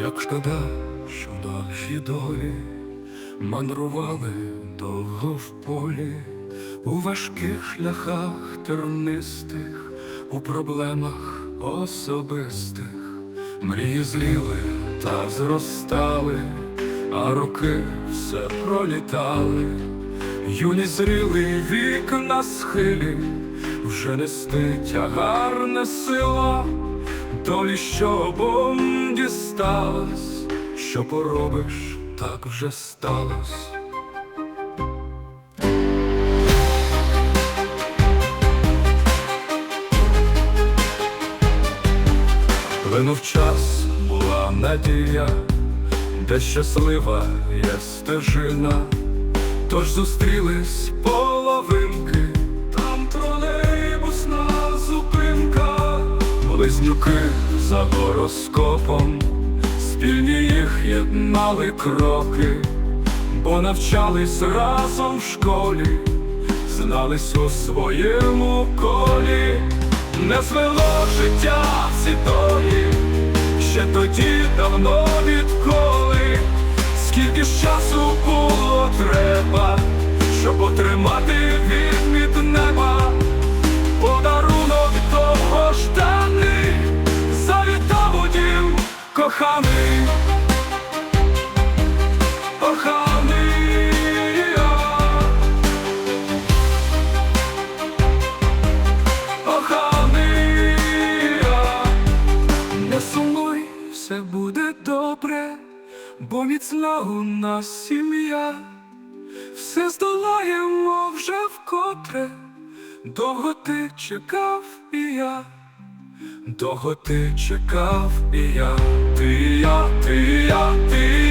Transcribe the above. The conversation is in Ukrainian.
Як шкода, що наші долі мандрували довго в полі, у важких шляхах тернистих, у проблемах особистих, мрії зліли та зростали, а роки все пролітали, юні зрілий вік на схилі, вже нести тягар не сила. Долі, що обом дісталась, що поробиш, так вже сталось. Линув час, була надія, де щаслива є стежина, тож зустрілись близнюки за гороскопом, спільні їх єднали кроки, бо навчались разом в школі, знались у своєму колі, не звело життя ці долі, ще тоді давно відколи, скільки ж часу було треба, щоб отримати від коханий Коханий. Коханий. Не сумуй, все буде добре, бо міцна у нас сім'я. Все здолаємо вже вкотре, довго ти чекав і я, довго ти чекав і я, ти я, ти я, ти